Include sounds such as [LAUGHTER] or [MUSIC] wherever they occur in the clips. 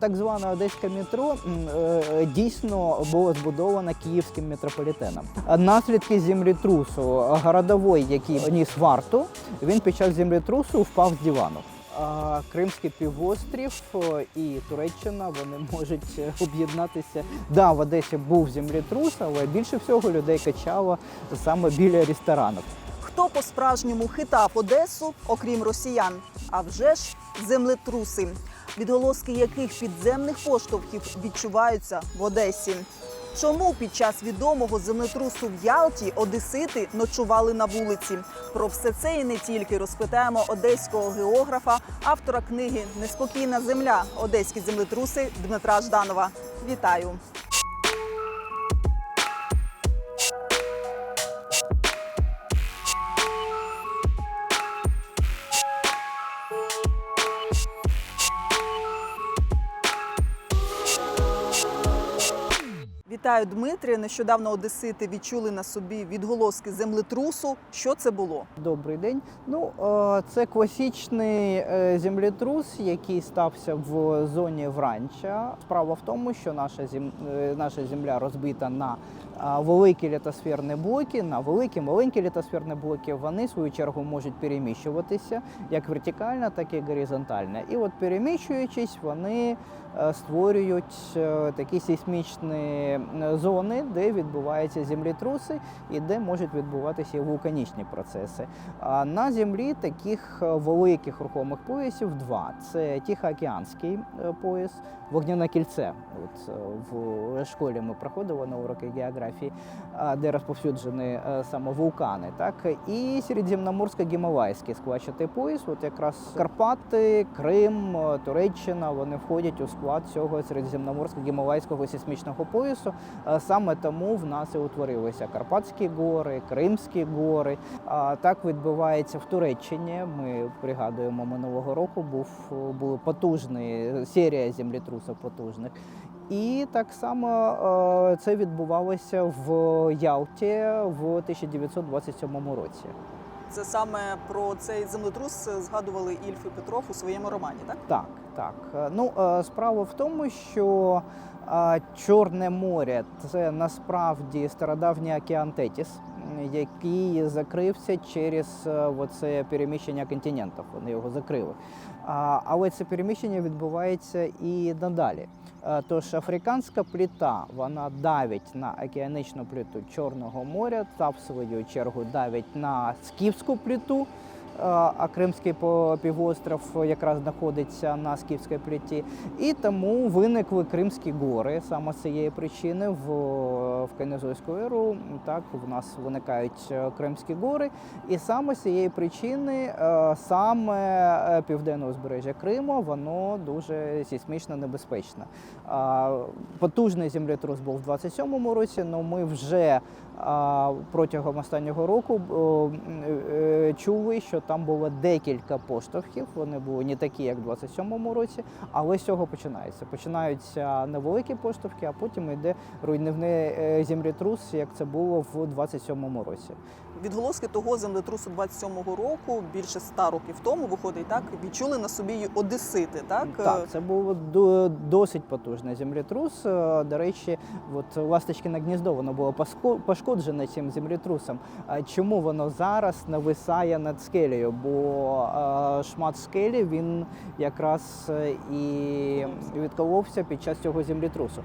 Так зване одеське метро е, дійсно було збудовано київським метрополітеном. Наслідки землетрусу городовий, який ніс варту, він під час землетрусу впав з дивану. Кримський півострів і Туреччина вони можуть е, об'єднатися. Да, в Одесі був землетрус, але більше всього людей качало саме біля ресторанів. Хто по-справжньому хитав Одесу, окрім росіян? А вже ж землетруси, відголоски яких підземних поштовхів відчуваються в Одесі. Чому під час відомого землетрусу в Ялті одесити ночували на вулиці? Про все це і не тільки розпитаємо одеського географа, автора книги Неспокійна земля. Одеські землетруси Дмитра Жданова. Вітаю! Вітаю, Дмитрія. Нещодавно одесити відчули на собі відголоски землетрусу. Що це було? Добрий день. Ну, е, це класичний е, землетрус, який стався в зоні Вранча. Справа в тому, що наша зем... е, наша земля розбита на великі літосферні блоки, на великі маленькі літосферні блоки. Вони в свою чергу можуть переміщуватися як вертикально, так і горизонтально. І от переміщуючись, вони створюють е, такі сейсмічні е, зони, де відбуваються землетруси і де можуть відбуватися вулканічні процеси. А на землі таких е, великих рухомих поясів два: це Тихоокеанський е, пояс, вогняне кільце. От е, в школі ми проходили на уроки географії, де розповсюджені е, саме вулкани, так і середземноморсько-гімалайський складчатий пояс. От якраз Карпати, Крим, е, Туреччина вони входять у склад цього середземноморсько-гімалайського сейсмічного поясу. Е, Саме тому в нас і утворилися Карпатські гори, Кримські гори. А так відбувається в Туреччині. Ми пригадуємо минулого року. Був була потужний серія землетрусів потужних. І так само е, це відбувалося в Ялті в 1927 році. Це саме про цей землетрус згадували Ільф і Петров у своєму романі, так? Так, так. Ну, е, справа в тому, що е, Чорне море це насправді стародавній океан Тетіс, який закрився через е, оце переміщення континентів. Вони його закрили. Але це переміщення відбувається і надалі. Е, Тож африканська пліта вона давить на океанічну пліту Чорного моря, та в свою чергу давить на скіфську плиту. А Кримський півостров якраз знаходиться на скіфській пліті, і тому виникли Кримські гори саме з цієї причини в, в Кайнозойську еру. Так в нас виникають е, Кримські гори, і саме з цієї причини е, саме е, південне узбережжя Криму воно дуже сейсмічно небезпечне. Потужний землетрус був в 27-му році, але ми вже протягом останнього року чули, що там було декілька поштовхів. Вони були не такі, як в 27-му році, але з цього починається. Починаються невеликі поштовхи, а потім йде руйнівний е, землетрус, як це було в 27-му році. Відголоски того землетрусу 27-го року, більше ста років тому, виходить, так відчули на собі одесити, так? Так, це був до- досить потужний землетрус. Е, До речі, от ласточкине гніздо воно було пошкоджене цим землетрусом. Чому воно зараз нависає над скелею? Бо е, шмат скелі він якраз е, і відколовся під час цього землетрусу.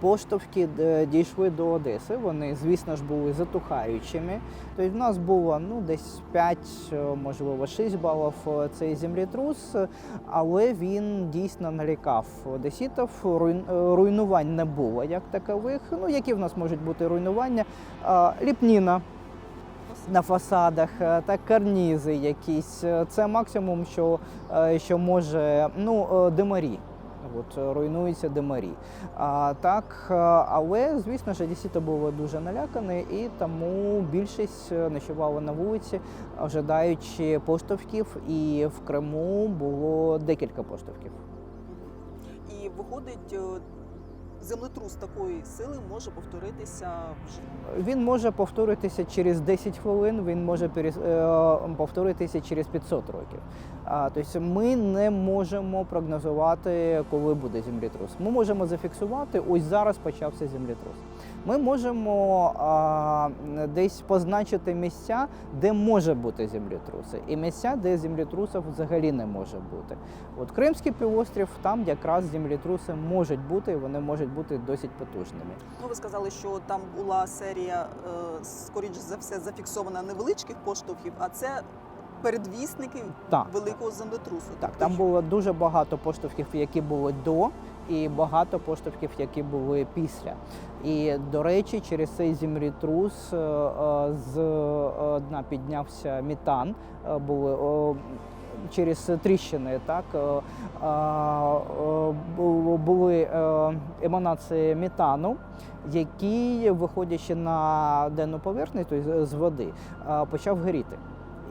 Поштовхи е, дійшли до Одеси. Вони, звісно ж, були затухаючими. Тобто в нас було ну, десь 5, е, можливо, 6 балів е, цей землетрус, але він дійсно налякав одеситів. Руйн- е, Руйнувань не було як такових. Ну, які в нас можуть бути руйнування? Ліпніна на фасадах, та карнізи якісь. Це максимум, що, що може ну, димарі. От е, руйнуються димарі. А, так, е, але звісно ж, дісіто було дуже налякане, і тому більшість е, ночувала на вулиці, ожидаючи поштовхів. І в Криму було декілька поштовхів. І виходить, землетрус такої сили може повторитися вже? Він може повторитися через 10 хвилин, він може е, повторитися через 500 років. Тобто ми не можемо прогнозувати, коли буде землетрус. Ми можемо зафіксувати, ось зараз почався землетрус. Ми можемо а, десь позначити місця, де може бути землетруси, і місця, де землетрусів взагалі не може бути. От Кримський півострів, там якраз землетруси можуть бути, і вони можуть бути досить потужними. Ну, ви сказали, що там була серія, е, скоріш за все, зафіксована невеличких поштовхів, а це передвісники Так. великого землетрусу. Так, Тобто, там було дуже багато поштовхів, які були до, і багато поштовхів, які були після. І до речі, через цей землетрус е, е, з е, дна піднявся метан. Були через тріщини, так бу- були еманації метану. Який, виходячи на денну поверхню, тобто з води, почав горіти.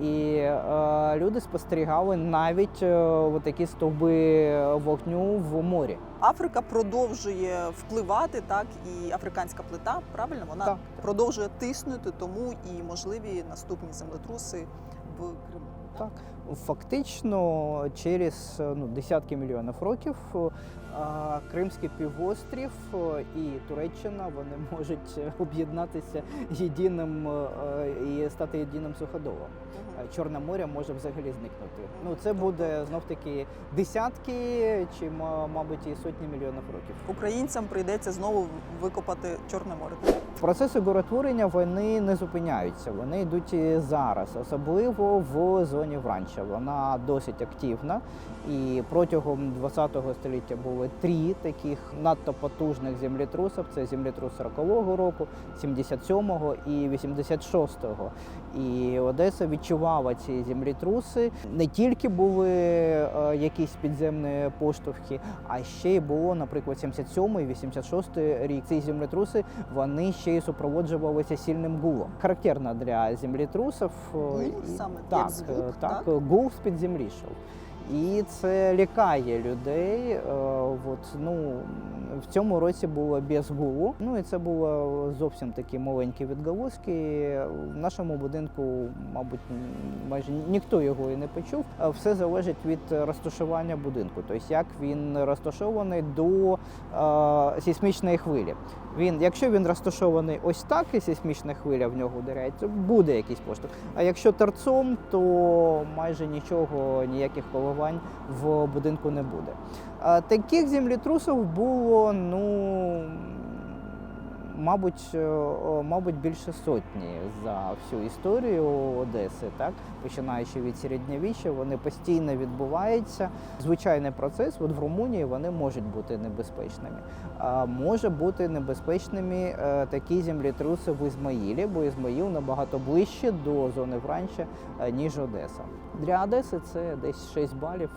І е, люди спостерігали навіть е, такі стовби вогню в морі. Африка продовжує впливати, так і африканська плита, правильно, вона Так. продовжує тиснути, тому і можливі наступні землетруси в Криму. Так, фактично через е, ну, десятки мільйонів років е, Кримський півострів е, і Туреччина вони [LAUGHS] можуть об'єднатися єдиним е, і стати єдиним суходолом. Е, Чорне море може взагалі зникнути. Ну це буде знов таки десятки чи ма- мабуть і сотні мільйонів років. Українцям прийдеться знову викопати Чорне море. Процеси горотворення вони не зупиняються, вони йдуть і зараз, особливо в зоні Вранча. Вона досить активна. І протягом 20-го століття були три таких надто потужних землетрусів. Це землетрус 40-го року, 77-го і 86-го. І Одеса відчувала ці землетруси. Не тільки були е, якісь підземні поштовхи, а ще й було, наприклад, 77 і 86 рік. Ці землетруси вони ще й супроводжувалися сильним гулом. Характерно для землетрусів. е, Гул саме, так, як звук, е, так, так? гул з-під землі йшов. І це лякає людей. Е, От, ну, в цьому році було без гулу. Ну і це було зовсім такі маленькі відголоски. В нашому будинку, мабуть, майже ніхто його і не почув. Е, Все залежить від розташування будинку, тобто як він розташований до е, сейсмічної хвилі. Він, якщо він розташований ось так, і сейсмічна хвиля в нього ударяє, буде якийсь поштовх. А якщо торцом, то майже нічого, ніяких коливань в будинку не буде. Таких землетрусів було, ну. Мабуть, е, мабуть, більше сотні за всю історію Одеси, так починаючи від середньовіччя, вони постійно відбуваються. Звичайний процес. От в Румунії вони можуть бути небезпечними. А може бути небезпечними е, такі землетруси в Ізмаїлі, бо Ізмаїл набагато ближче до зони Вранча, е, ніж Одеса. Для Одеси це десь 6 балів.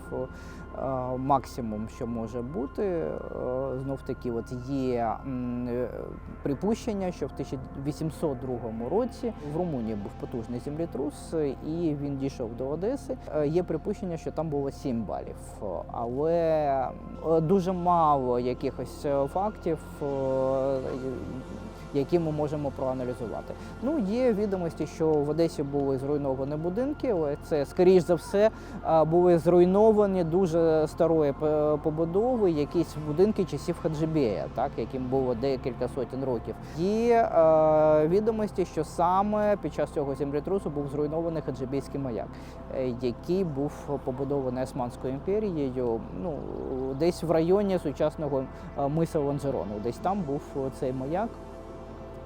Е, Максимум, що може бути, знов таки, от є е, припущення, що в 1802 році в Румунії був потужний землетрус, е, і він дійшов до Одеси. Е, Є припущення, що там було 7 балів, Е, але е, дуже мало якихось е, фактів. Які ми можемо проаналізувати. Ну, є відомості, що в Одесі були зруйновані будинки, це, скоріш за все, були зруйновані дуже старої побудови, якісь будинки часів Хаджибея, так, яким було декілька сотень років. Є е, відомості, що саме під час цього землетрусу був зруйнований Хаджибейський маяк, е, який був побудований Османською імперією, ну, десь в районі сучасного миса Ланжерону. Десь там був е, цей маяк.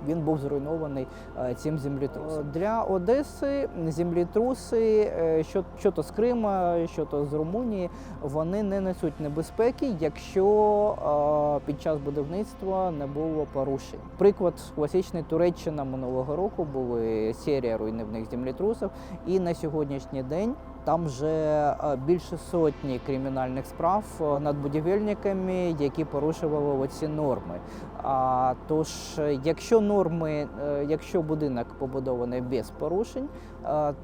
Він був зруйнований е, цим землетрусом. Для Одеси землетруси, е, що, що то з Крима, що то з Румунії, вони не несуть небезпеки, якщо е, під час будівництва не було порушень. Приклад класичний Туреччина минулого року були серія руйнівних землетрусів, і на сьогоднішній день. Там вже е, більше сотні кримінальних справ е, над будівельниками, які порушували оці норми. А, тож, е, якщо норми, якщо будинок побудований без порушень,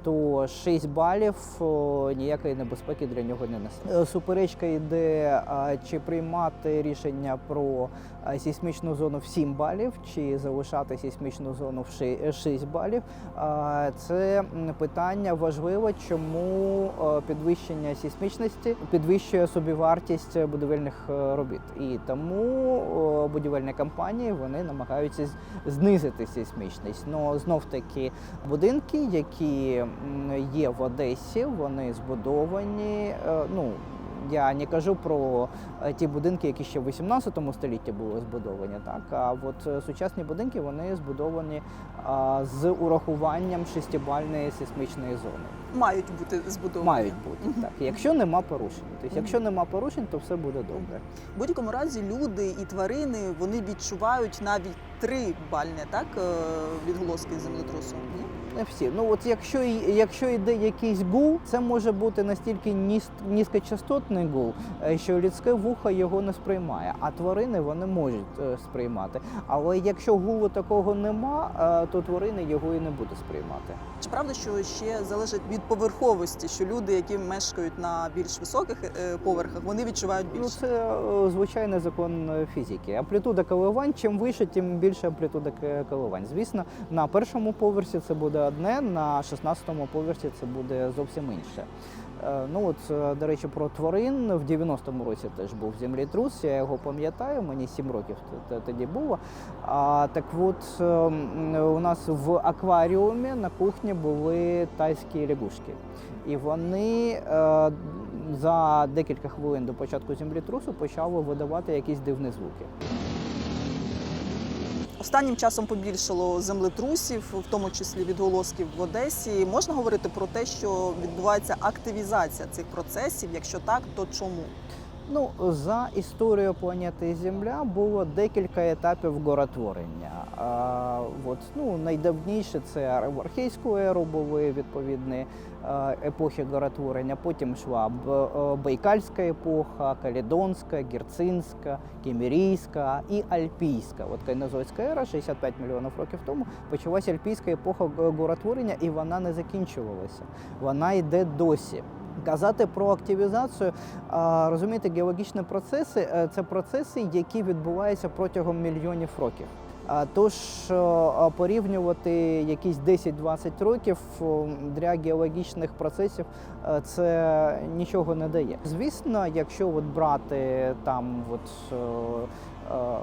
то 6 балів ніякої небезпеки для нього не несе. Е, Суперечка йде, е, чи приймати рішення про е, сейсмічну зону в 7 балів, чи залишати сейсмічну зону в ши- 6 балів. Е, Це питання важливе, чому е, підвищення сейсмічності підвищує собівартість будівельних е, робіт. І тому будівельні компанії вони намагаються знизити сейсмічність. Но знов таки будинки, які м, є в Одесі, вони збудовані. е, Ну я не кажу про е, ті будинки, які ще в 18 столітті були збудовані. Так а от е, сучасні будинки вони збудовані а, з урахуванням шестибальної сейсмічної зони. Мають бути збудовані. Мають бути Мгм. так. Якщо нема порушень, тобто, якщо нема порушень, то все буде добре. В будь-якому разі люди і тварини вони відчувають навіть три бальне так відголоски землетрусу. Не всі. Ну от якщо якщо йде якийсь гул, це може бути настільки ніс, низькочастотний гул, е, що людське вухо його не сприймає, а тварини вони можуть е, сприймати. Але якщо гулу такого нема, е, то тварини його і не будуть сприймати. Чи правда, що ще залежить від поверховості, що люди, які мешкають на більш високих поверхах, вони відчувають більше? Ну це звичайний закон фізики. Амплітуда коливань, чим вище, тим більше амплітуда коливань. Звісно, на першому поверсі це буде одне, на 16-му поверсі це буде зовсім інше. Е, Ну от, е, до речі, про тварин в 90-му році теж був землетрус, я його пам'ятаю, мені 7 років тоді було. А, так от е, у нас в акваріумі на кухні були тайські лягушки. І вони е, за декілька хвилин до початку землетрусу почали видавати якісь дивні звуки. Останнім часом побільшало землетрусів, в тому числі відголосків в Одесі. Можна говорити про те, що відбувається активізація цих процесів. Якщо так, то чому? Ну, за історією планети Земля було декілька етапів горотворення. А, от, ну, найдавніше це в архейську еру були відповідні е, епохи горотворення. Потім йшла е, Байкальська епоха, Каледонська, Герцинська, Кімерійська і Альпійська. От Кайнозойська ера, 65 мільйонів років тому, почалася альпійська епоха горотворення, і вона не закінчувалася. Вона йде досі. Казати про активізацію, розумієте, геологічні процеси е, це процеси, які відбуваються протягом мільйонів років. Тож е, порівнювати якісь 10-20 років для геологічних процесів е, це нічого не дає. Звісно, якщо от брати там от. е, е,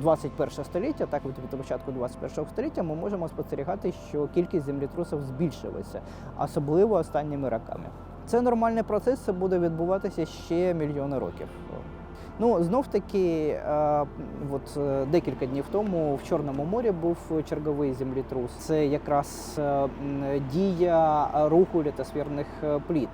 21 століття, так від початку 21 століття, ми можемо спостерігати, що кількість землетрусів збільшилася, особливо останніми роками. Це нормальний процес, це буде відбуватися ще мільйони років. Ну, знов таки, е, от е, декілька днів тому в Чорному морі був черговий землетрус. Це якраз е, дія руху літосферних пліт.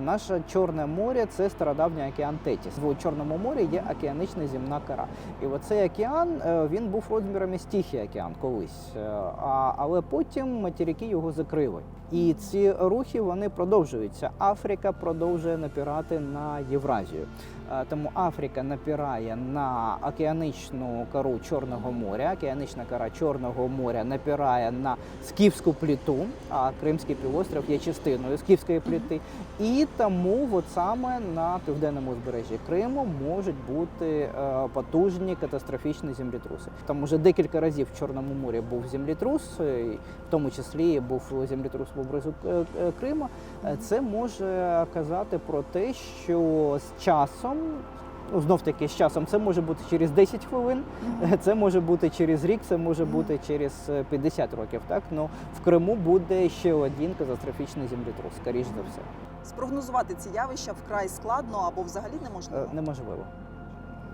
Наше Чорне море це стародавній океан Тетіс. В Чорному морі є океанична земна кора. І оцей океан він був розмірами Тихий океан колись, але потім материки його закрили. І ці рухи вони продовжуються. Африка продовжує напирати на Євразію. Е, Тому Африка напирає на океаничну кору Чорного моря. Океанична кора Чорного моря напирає на скіфську пліту, а Кримський півострів є частиною скіфської пліти. І тому от саме на південному узбережжі Криму можуть бути е, потужні катастрофічні землетруси. Там уже декілька разів в Чорному морі був землетрус, е, в тому числі був е, е, Крима. Е, Це може казати про те, що з часом. Ну, знов таки з часом це може бути через 10 хвилин, це може бути через рік, це може бути через е, 50 років. Так ну в Криму буде ще один катастрофічний землетрус, скоріш за все. Спрогнозувати ці явища вкрай складно або взагалі неможливо. Е, Неможливо.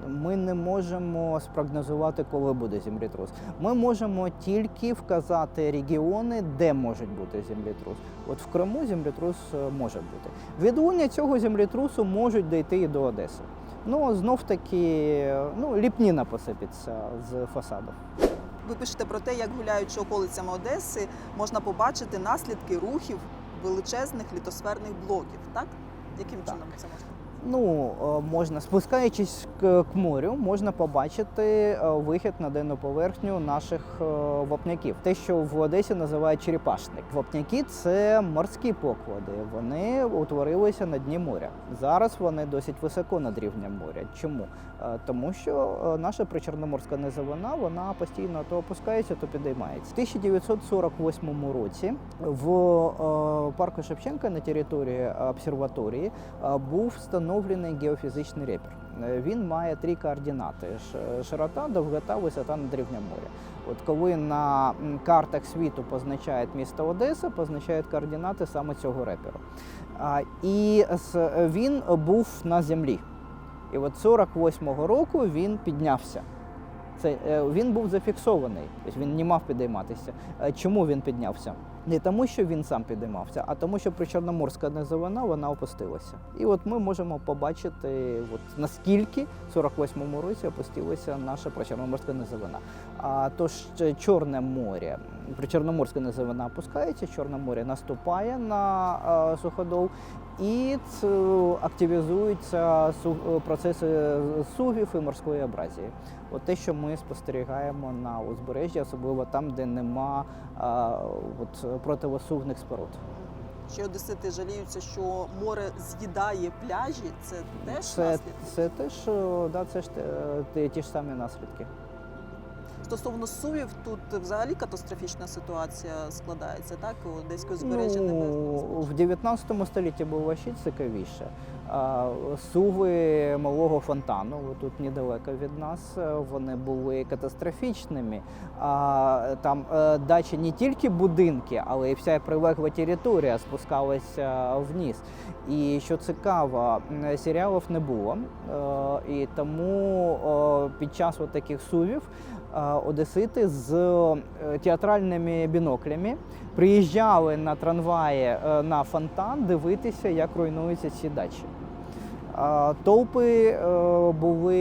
Ми не можемо спрогнозувати, коли буде землетрус. Ми можемо тільки вказати регіони, де може бути землетрус. От в Криму землетрус е, може бути. Відлуння цього землетрусу можуть дійти і до Одеси. Ну знов таки, ну ліпніна посипеться з фасадів. Ви пишете про те, як гуляючи околицями Одеси, можна побачити наслідки рухів величезних літосферних блоків. Так? Яким Так. чином це можна? Ну, е, можна спускаючись к, морю, можна побачити е, вихід на денну поверхню наших е, вапняків. Те, що в Одесі називають черепашник. Вапняки це морські поклади. Вони утворилися на дні моря. Зараз вони досить високо над рівнем моря. Чому? Тому що наша причорноморська низовина вона постійно то опускається, то підіймається. В 1948 році в парку Шевченка на території обсерваторії був встановлений геофізичний репер. Е, Він має три координати: широта, довгота, висота над рівнем моря. От коли на картах світу позначають місто Одеса, позначають координати саме цього реперу. І він був на землі. І от 48-го року він піднявся. Це е, він був зафіксований, тобто він не мав підійматися. Е, Чому він піднявся? Не тому, що він сам підіймався, а тому, що причорноморська низовина вона опустилася. І от ми можемо побачити, от наскільки в 48-му році опустилася наша причорноморська низовина. А тож е, Чорне море, причорноморська низовина опускається, Чорне море наступає на е, суходол, і це активізуються е, процеси сувів і морської абразії. От те, що ми спостерігаємо на узбережжі, особливо там, де нема а, от, противосувних споруд. Ще одесити жаліються, що море з'їдає пляжі. Це теж Це, наслідки? це теж е, да, це ж те- те- ті ж самі наслідки. Стосовно сувів, тут взагалі катастрофічна ситуація складається, так? Одеське узбережжя не Ну, в 19 столітті було ще цікавіше. Суви малого фонтану, тут недалеко від нас, вони були катастрофічними. Там е, дачі не тільки будинки, але й вся прилегла територія спускалася вниз. І що цікаво, серіалів не було. Е, І тому е, під час таких сувів одесити з е, театральними біноклями приїжджали на трамваї е, на фонтан дивитися, як руйнуються ці дачі. Толпи е, були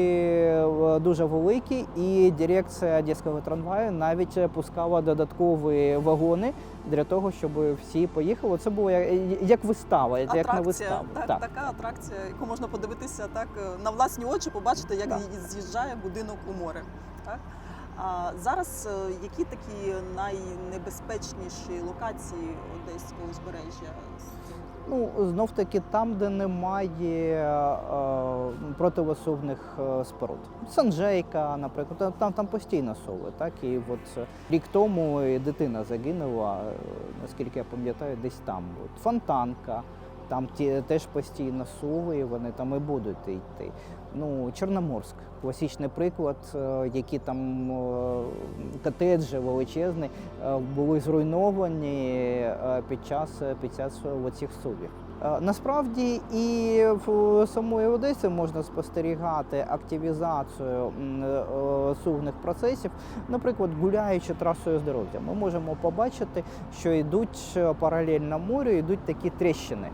е, дуже великі, і дирекція одеського трамваю навіть пускала додаткові вагони для того, щоб всі поїхали. Це було як, як вистава, як на виставу. так, така атракція, яку можна подивитися так е, на власні очі, побачити, як Так. з'їжджає будинок у море. Так? А зараз е, які такі найнебезпечніші локації Одеського узбережжя? Ну, знов таки там, де немає е, противосувних е, споруд. Санжейка, наприклад, там- там, постійно сови. Так? І от е, рік тому дитина загинула, е, наскільки я пам'ятаю, десь там. От. Фонтанка, там ті, теж постійно сови, і вони там і будуть йти. Ну, Чорноморськ, класичний приклад, е, які там е, котеджі величезні е, були зруйновані під час під час оцих сувів. Е, Насправді і в самої Одесі можна спостерігати активізацію е, процесів. Наприклад, гуляючи трасою здоров'я, ми можемо побачити, що йдуть е, паралельно морю, йдуть такі тріщини.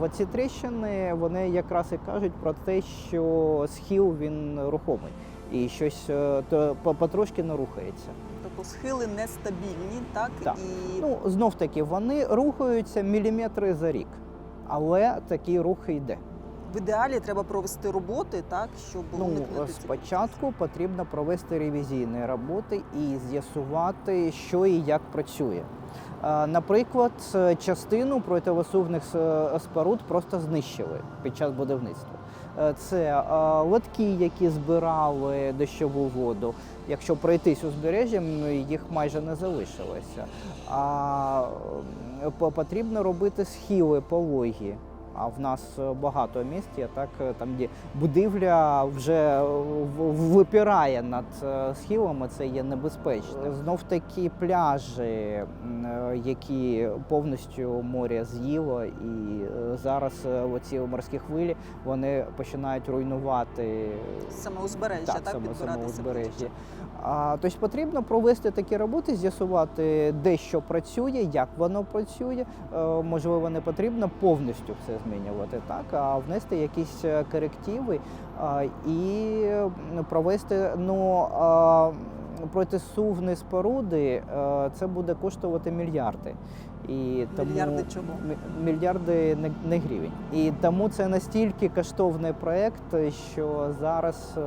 Оці тріщини вони якраз і кажуть про те, що схил він рухомий і щось то по- потрошки не рухається. Тобто схили нестабільні, так? Так. І Ну знов таки вони рухаються міліметри за рік, але такий рух йде. в ідеалі треба провести роботи, так, щоб Ну уникнути спочатку потрібно провести ревізійні роботи і з'ясувати, що і як працює. Е, Наприклад, е, частину противосувних споруд просто знищили під час будівництва. Е, Це е, лотки, які збирали дощову воду. Якщо пройтись узбережжям, ну, їх майже не залишилося. А потрібно робити схили пологі. А в нас е, багато міст є так, е, там де будівля вже випирає над е, схилами, це є небезпечно. Знов такі пляжі, які повністю море з'їло, і зараз оці морські хвилі вони починають руйнувати саме узбережжя, так, так, саме, саме підбиратися узбережжя. А, тобто потрібно провести такі роботи, з'ясувати, де що працює, як воно працює. Е, можливо, не потрібно повністю все змінювати, так, а внести якісь е, корективи і провести. Ну, а, протисувні споруди е, це буде коштувати мільярди. І тому Мільярди чого? Мі- мільярди не, не гривень. І тому це настільки коштовний проект, що зараз е,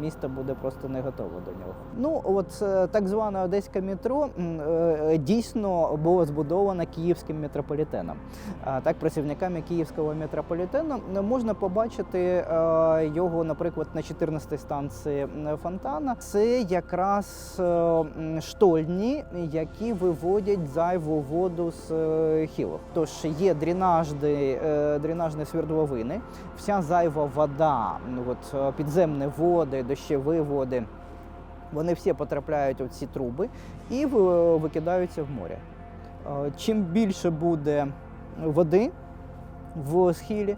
місто буде просто не готове до нього. Ну от е, так зване одеське метро е, дійсно було збудовано київським метрополітеном. А, Так, працівниками київського метрополітену можна побачити його, наприклад, на 14-й станції фонтана. Це якраз штольні, які виводять зайву воду з е, хілок. Тож є дренажні, е, дренажні свердловини, вся зайва вода, ну, от, е, підземні води, дощові води. Вони всі потрапляють у ці труби і викидаються в море. Чим більше буде води в схилі,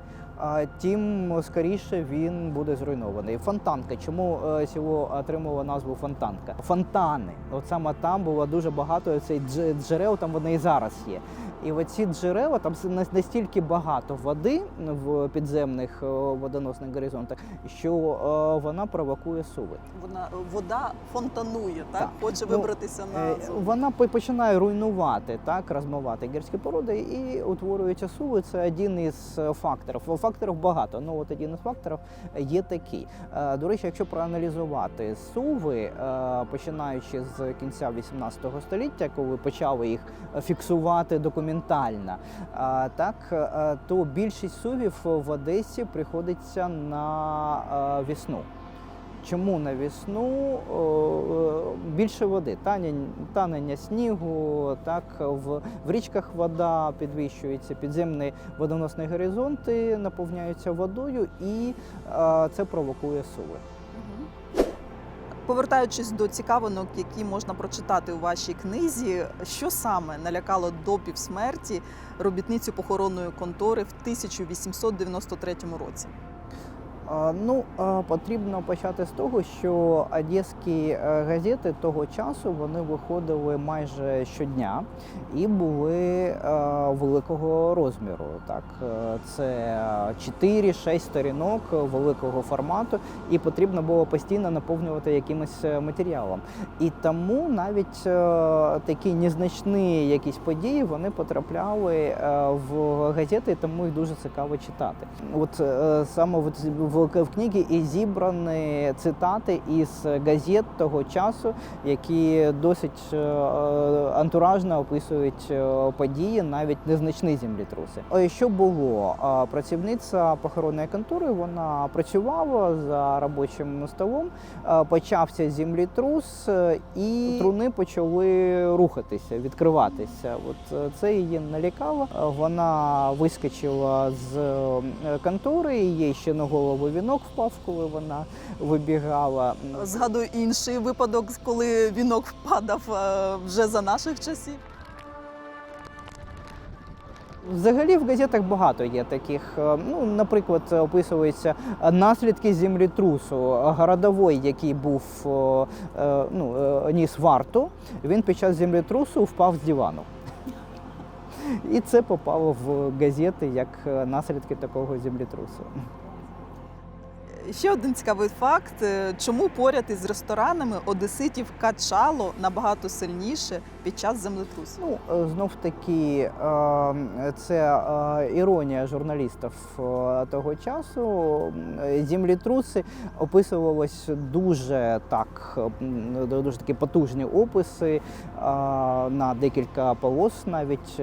тим скоріше він буде зруйнований. Фонтанка. Чому село отримало назву Фонтанка? Фонтани. От саме там було дуже багато цих джерел, там вони і зараз є. І оці джерела там настільки багато води в підземних е, водоносних горизонтах, що е, вона провокує суви. Вона вода фонтанує, так? Так. Хоче Ну, вибратися Е, на. Вона починає руйнувати, так, розмивати гірські породи і утворюються суви. Це один із е, факторів. Факторів багато. Ну от один із факторів є такий. Е, До речі, якщо проаналізувати суви, е, починаючи з кінця 18 століття, коли почали їх фіксувати документально, е, так е, то більшість сувів в Одесі приходиться на е, весну. Чому на весну О, е, більше води, танення, снігу, так в, в річках вода підвищується, підземні водоносні горизонти наповняються водою, і це провокує суви. Повертаючись до цікавинок, які можна прочитати у вашій книзі, що саме налякало до півсмерті робітницю похоронної контори в 1893 році? Ну, потрібно почати з того, що одеські е, газети того часу вони виходили майже щодня і були е, великого розміру. Так, Е, це 4-6 сторінок великого формату, і потрібно було постійно наповнювати якимось матеріалом. І тому навіть такі незначні якісь події вони потрапляли в газети, тому їх дуже цікаво читати. От саме в, в, в книгі і зібрані цитати із газет того часу, які досить е, антуражно описують е, події, навіть незначні землетруси. Е, Що було? Е, Працівниця похоронної контори вона працювала за робочим столом. Е, Почався землетрус, е, і труни почали рухатися, відкриватися. От е, це її налякало. Е, Вона вискочила з е, контори, їй ще на голову вінок впав, коли вона вибігала. Згадую інший випадок, коли вінок впадав е, вже за наших часів. Взагалі в газетах багато є таких. е, Ну, наприклад, описуються наслідки землетрусу. Городовий, який був е, ну, ніс варту, він під час землетрусу впав з дивану. І це попало в газети як наслідки такого землетрусу. Ще один цікавий факт: е, чому поряд із ресторанами одеситів качало набагато сильніше під час землетрусу? Ну, е, знов таки, е, це іронія журналістів того часу. Землетруси описувалось дуже так, дуже такі потужні описи на декілька полос. Навіть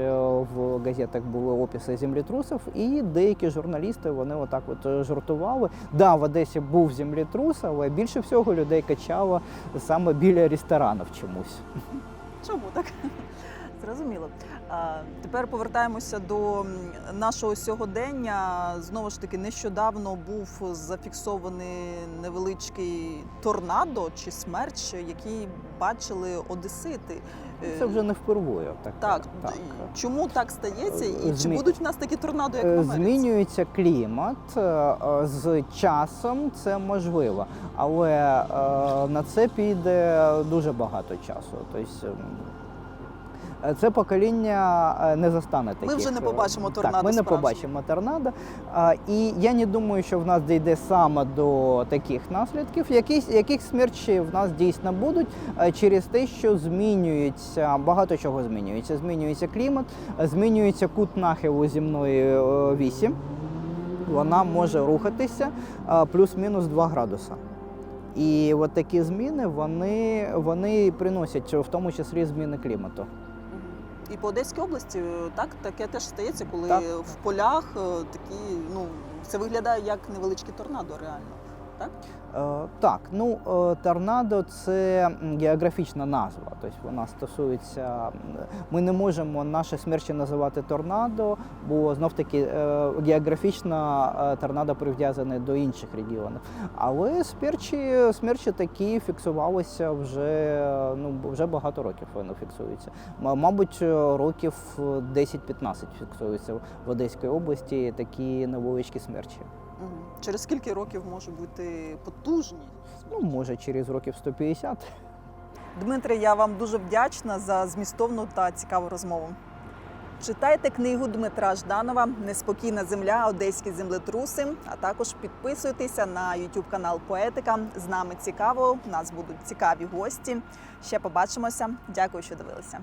в газетах були описи землетрусів, і деякі журналісти вони отак от жартували. Да, Одесі був землетрус, але більше всього людей качало саме біля ресторанів чомусь. Чому так? [LAUGHS] Зрозуміло. Тепер повертаємося до нашого сьогодення. Знову ж таки, нещодавно був зафіксований невеличкий торнадо чи смерч, який бачили одесити. Е, Це вже не впервою. Так, Так, так. чому так стається? І чи будуть в нас такі торнадо, як в Е, Америці? Змінюється клімат е, е, з часом, це можливо, але е, на це піде дуже багато часу. Тобто, Е, Це покоління е, не застане таких. вже не е, побачимо Так, торнадо ми не побачимо торнадо. І я не думаю, що в нас дійде саме до таких наслідків. Якісь яких смерчі в нас дійсно будуть е, через те, що змінюється багато чого змінюється. Змінюється клімат, е, змінюється кут нахилу земної е, вісі. Вона може рухатися е, плюс-мінус 2 градуса. І от такі зміни вони, вони приносять в тому числі зміни клімату. І по Одеській області е, так таке теж стається, коли Так. в полях е, такі, ну це виглядає як невеличке торнадо, реально. Так? Е, Так, ну е, торнадо це географічна назва. Тобто вона стосується. Ми не можемо наші смерчі називати торнадо, бо знов таки е, географічно е, торнадо прив'язане до інших регіонів. Але смерчі, смерчі такі фіксувалися вже ну вже багато років. Вони фіксуються. Мабуть, років 10-15 фіксуються в Одеській області такі невеличкі смерчі. Через скільки років може бути потужні? Ну, може, через років 150. Дмитре, я вам дуже вдячна за змістовну та цікаву розмову. Читайте книгу Дмитра Жданова Неспокійна земля, одеські землетруси. А також підписуйтеся на YouTube канал Поетика. З нами цікаво. У нас будуть цікаві гості. Ще побачимося. Дякую, що дивилися.